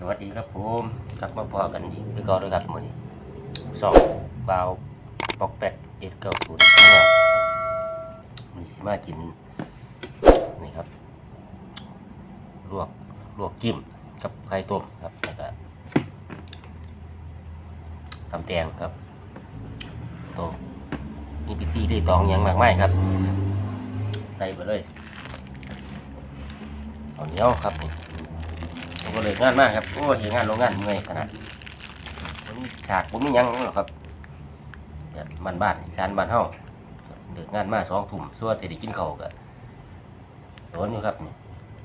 สวัสดีครับผมกลับมาพอกันอีกคือเก่าด้วยครับมือนี้สองบาวปอกแปดเอ็ดเก้าศูนย์เนี่ยมีสิมากินนี่ครับลวกลวกจิ้มกับไข่ต้มครับแล้วก็ตำแตงครับตรงมีพิธีรีตองหยังมากมายครับ ใส่ไปเลยเอาเนียครับนี่ ผมก็เลยงานมากครับโอ้เห็นงานโรงงานเมื่อยขนาดผมมีฉากผมมียังหรอกครับแบบบ้านบ้านอีสานบ้านเฮาเดือกงานมาสองทุ่มส่วนจะได้กินข้าวก็โดนอยู่ครับนี่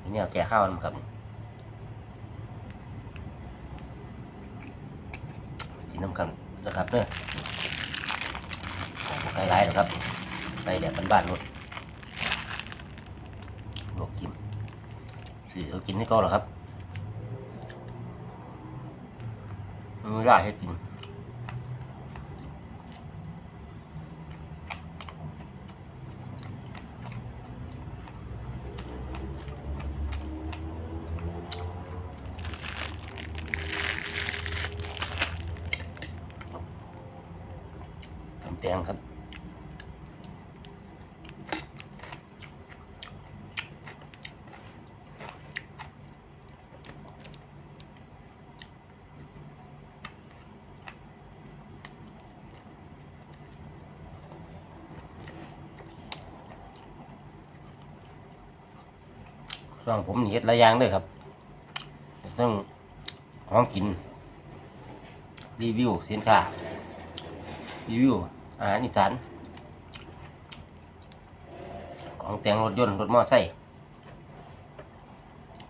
มีแนวแก่ข้าวนำครับกินน้ำกันนะครับเด้อใส่ร้ายหรอกครับใส่แบบบ้านๆรถลวกกินสื่อเขากินให้ก็หรอครับ มือได้ให้กินทำแดงครับ ส่วนผมนี่เฮ็ดหลายอย่างเลยครับต้องหอมกิน รีวิวสินค้ารีวิวอาหารอีสานของแต่งรถยนต์รถมอเตอร์ไซค์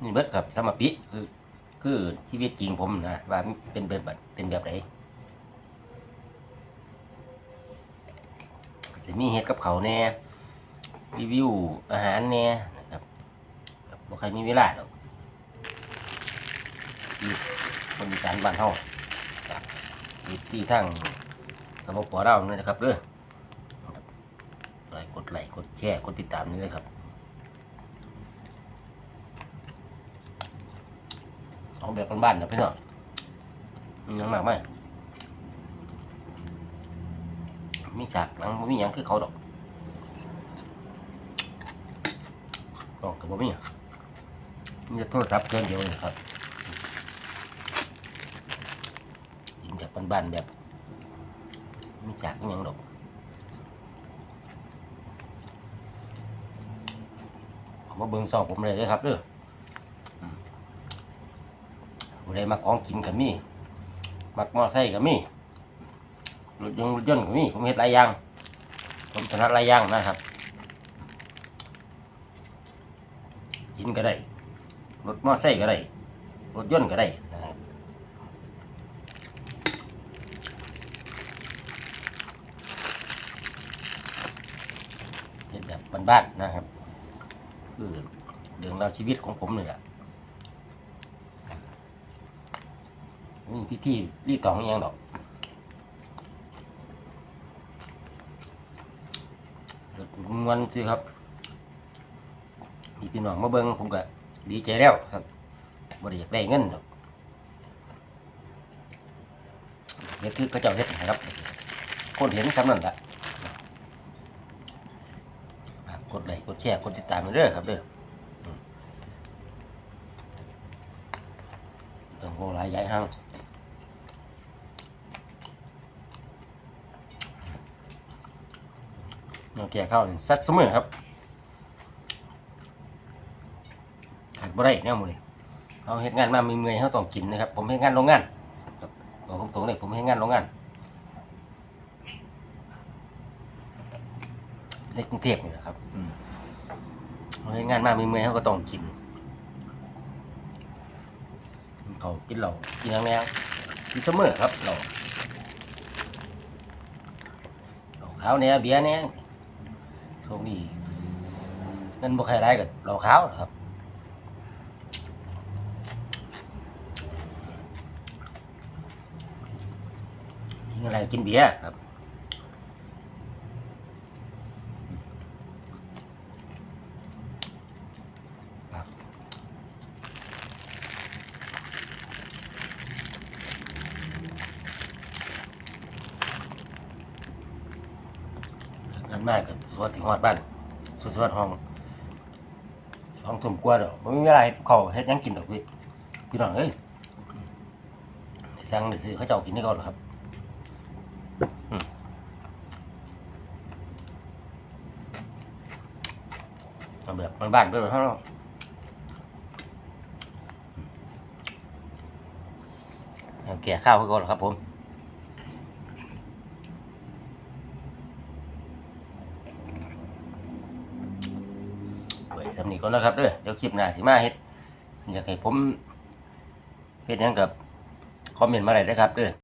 นี่เบิดครับสมปิคือ คือชีวิตจริงผมนะว่าเป็นแบบเป็นแบบไหนจะมีเฮ็ดกับเขาแน่รีวิวอาหารแน่ บ่ใครมีเวลาดอกอีกคนอีสานบ้านเฮาอีกสี่ทั้งสมปเราเนี่ยนะครับเด้อไลค์กดไลค์กดแชร์กดติดตามนี่เลยครับเอาแบบบ้านๆนะพี่น้องมีหยังมากไหมมีฉากหลังบ่มีหยังคือเขาดอกอ๋อกับบ่มีหยั งมีแต่โทรศัพท์เครื่องเดียวเลยครับยิงแบบบ้านๆแบบไม่จากยังดอกเอามาเบิ่งซองผมเลยเลยครับเด้ออืมผู้ใดมาของกินกับมี่มักมอไซค์กับมี่รถยนต์รถยนต์กับมี่ผมเฮ็ดหลายอย่าง ผมถนัดหลายอย่างนะครับกินก็ได้ รถมอเตอร์ไซค์ก็ได้ รถยนต์ก็ได้นะครับเป็นแบบบ้านๆนะครับ คือเรื่องราวชีวิตของผมนี่แหละนี่พิธีรีตองอิหยังดอกมวนสิครับมีพี่น้องมาเบิ่งผมก็ ดีใจแล้วครับบ่ได้อยากได้เงินดอกเฮ็ดคือเขาเจ้าเฮ็ดนะครับ คนเห็นสำนั่นละกดไลค์กดแชร์กดติดตามไปเด้อครับเด้ออืมต้องโหหลายใหญ่ห้างน้องแก่ข้าวนี่สัดเสมอครับ ขาด บ่ได้แนวหมื้นี้เขาเฮ็ดงานมามีเมื่อยเขาต้องกินนะครับ ผมเฮ็ดงานโรงงานครับบอกตรงๆเลยผมเฮ็ดงานโรงงานในกรุงเทพนี่แหละครับอืมเขาเฮ็ดงานมามีเมื่อยเขาก็ต้องกินเขากินเหล้ากินหยังแนวกินเสมอครับเหล้าเหล้าขาวเนี่ยเบียร์เนี่ยช่วงนี้เงินบ่ใครไรกับเหล้าขาวครับ อะไรกินเบียร์ครับกันม่กับสวดสิ่หอดบ้านสวดสวดห้องห้องถุ่มกว่าดอกมันไม่ไรเขาเฮ็ดยังกินดอกพี่พี่น้องเอ้ยไปสั่งไปซื้อข้าวเจ้ากินนี่ก่อนครับ อืมเอาแบบบ้านๆไปเลยเท่านั้นเอาแก่ข้าวก่อนครับผมไว้สำนีก่อนนะครับเด้อเดี๋ยวคลิปหน้าสิมาเฮ็ดอยากให้ผมเฮ็ดยังกับคอมเมนต์มาได้เด้ครับเด้อ